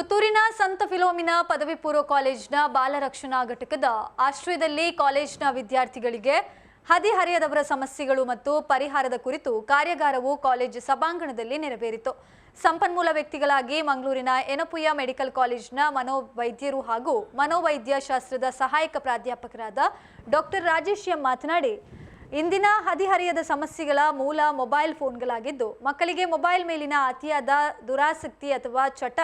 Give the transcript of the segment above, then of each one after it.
ಪುತ್ತೂರಿನ ಸಂತ ಫಿಲೋಮಿನಾ ಪದವಿ ಪೂರ್ವ ಕಾಲೇಜಿನ ಬಾಲರಕ್ಷಣಾ ಘಟಕದ ಆಶ್ರಯದಲ್ಲಿ ಕಾಲೇಜಿನ ವಿದ್ಯಾರ್ಥಿಗಳಿಗೆ ಹದಿಹರೆಯದವರ ಸಮಸ್ಯೆಗಳು ಮತ್ತು ಪರಿಹಾರದ ಕುರಿತು ಕಾರ್ಯಾಗಾರವು ಕಾಲೇಜು ಸಭಾಂಗಣದಲ್ಲಿ ನೆರವೇರಿತು. ಸಂಪನ್ಮೂಲ ವ್ಯಕ್ತಿಗಳಾಗಿ ಮಂಗಳೂರಿನ ಎನಪುಯ ಮೆಡಿಕಲ್ ಕಾಲೇಜಿನ ಮನೋವೈದ್ಯರು ಹಾಗೂ ಮನೋವೈದ್ಯ ಶಾಸ್ತ್ರದ ಸಹಾಯಕ ಪ್ರಾಧ್ಯಾಪಕರಾದ ಡಾಕ್ಟರ್ ರಾಜೇಶ್ ಎಂ ಮಾತನಾಡಿ ಇಂದಿನ ಹದಿಹರಿಯದ ಸಮಸ್ಯೆಗಳ ಮೂಲ ಮೊಬೈಲ್ ಫೋನ್ಗಳಾಗಿದ್ದು, ಮಕ್ಕಳಿಗೆ ಮೊಬೈಲ್ ಮೇಲಿನ ಅತಿಯಾದ ದುರಾಸಕ್ತಿ ಅಥವಾ ಚಟ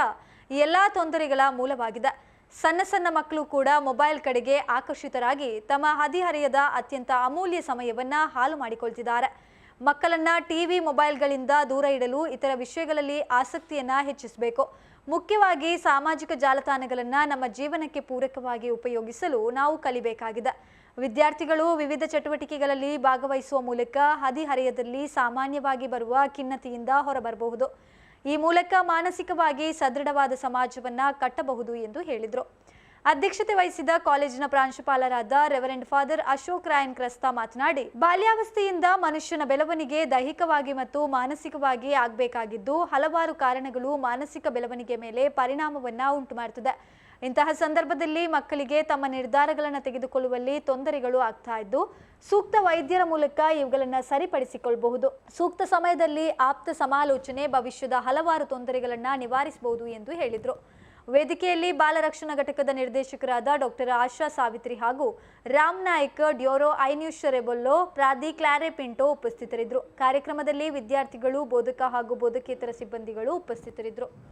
ಎಲ್ಲ ತೊಂದರೆಗಳ ಮೂಲವಾಗಿದೆ. ಸಣ್ಣ ಸಣ್ಣ ಮಕ್ಕಳು ಕೂಡ ಮೊಬೈಲ್ ಕಡೆಗೆ ಆಕರ್ಷಿತರಾಗಿ ತಮ್ಮ ಹದಿಹರೆಯದ ಅತ್ಯಂತ ಅಮೂಲ್ಯ ಸಮಯವನ್ನ ಹಾಳು ಮಾಡಿಕೊಳ್ತಿದ್ದಾರೆ. ಮಕ್ಕಳನ್ನ ಟಿವಿ ಮೊಬೈಲ್ಗಳಿಂದ ದೂರ ಇಡಲು ಇತರ ವಿಷಯಗಳಲ್ಲಿ ಆಸಕ್ತಿಯನ್ನ ಹೆಚ್ಚಿಸಬೇಕು. ಮುಖ್ಯವಾಗಿ ಸಾಮಾಜಿಕ ಜಾಲತಾಣಗಳನ್ನು ನಮ್ಮ ಜೀವನಕ್ಕೆ ಪೂರಕವಾಗಿ ಉಪಯೋಗಿಸಲು ನಾವು ಕಲಿಬೇಕಾಗಿದೆ. ವಿದ್ಯಾರ್ಥಿಗಳು ವಿವಿಧ ಚಟುವಟಿಕೆಗಳಲ್ಲಿ ಭಾಗವಹಿಸುವ ಮೂಲಕ ಹದಿಹರೆಯದಲ್ಲಿ ಸಾಮಾನ್ಯವಾಗಿ ಬರುವ ಖಿನ್ನತೆಯಿಂದ ಹೊರಬರಬಹುದು. ಈ ಮೂಲಕ ಮಾನಸಿಕವಾಗಿ ಸದೃಢವಾದ ಸಮಾಜವನ್ನ ಕಟ್ಟಬಹುದು ಎಂದು ಹೇಳಿದರು. ಅಧ್ಯಕ್ಷತೆ ವಹಿಸಿದ ಕಾಲೇಜಿನ ಪ್ರಾಂಶುಪಾಲರಾದ ರೆವರೆಂಡ್ ಫಾದರ್ ಅಶೋಕ್ ರಾಯನ್ ಕ್ರಸ್ತ ಮಾತನಾಡಿ, ಬಾಲ್ಯಾವಸ್ಥೆಯಿಂದ ಮನುಷ್ಯನ ಬೆಳವಣಿಗೆ ದೈಹಿಕವಾಗಿ ಮತ್ತು ಮಾನಸಿಕವಾಗಿ ಆಗಬೇಕಾಗಿದ್ದು, ಹಲವಾರು ಕಾರಣಗಳು ಮಾನಸಿಕ ಬೆಳವಣಿಗೆ ಮೇಲೆ ಪರಿಣಾಮವನ್ನ ಉಂಟು ಮಾಡುತ್ತದೆ ಇಂತಹ ಸಂದರ್ಭದಲ್ಲಿ ಮಕ್ಕಳಿಗೆ ತಮ್ಮ ನಿರ್ಧಾರಗಳನ್ನು ತೆಗೆದುಕೊಳ್ಳುವಲ್ಲಿ ತೊಂದರೆಗಳು ಆಗ್ತಾ ಇದ್ದು, ಸೂಕ್ತ ವೈದ್ಯರ ಮೂಲಕ ಇವುಗಳನ್ನು ಸರಿಪಡಿಸಿಕೊಳ್ಳಬಹುದು. ಸೂಕ್ತ ಸಮಯದಲ್ಲಿ ಆಪ್ತ ಸಮಾಲೋಚನೆ ಭವಿಷ್ಯದ ಹಲವಾರು ತೊಂದರೆಗಳನ್ನು ನಿವಾರಿಸಬಹುದು ಎಂದು ಹೇಳಿದರು. ವೇದಿಕೆಯಲ್ಲಿ ಬಾಲರಕ್ಷಣಾ ಘಟಕದ ನಿರ್ದೇಶಕರಾದ ಡಾಕ್ಟರ್ ಆಶಾ ಸಾವಿತ್ರಿ ಹಾಗೂ ರಾಮ್ ನಾಯಕ್, ಡ್ಯೋರೋ ಐನ್ಯೂಶ್ ರೆಬೊಲ್ಲೋ ಪ್ರಾದಿ ಕ್ಲಾರೆ ಪಿಂಟೋ ಉಪಸ್ಥಿತರಿದ್ದರು. ಕಾರ್ಯಕ್ರಮದಲ್ಲಿ ವಿದ್ಯಾರ್ಥಿಗಳು, ಬೋಧಕ ಹಾಗೂ ಬೋಧಕೇತರ ಸಿಬ್ಬಂದಿಗಳು ಉಪಸ್ಥಿತರಿದ್ದರು.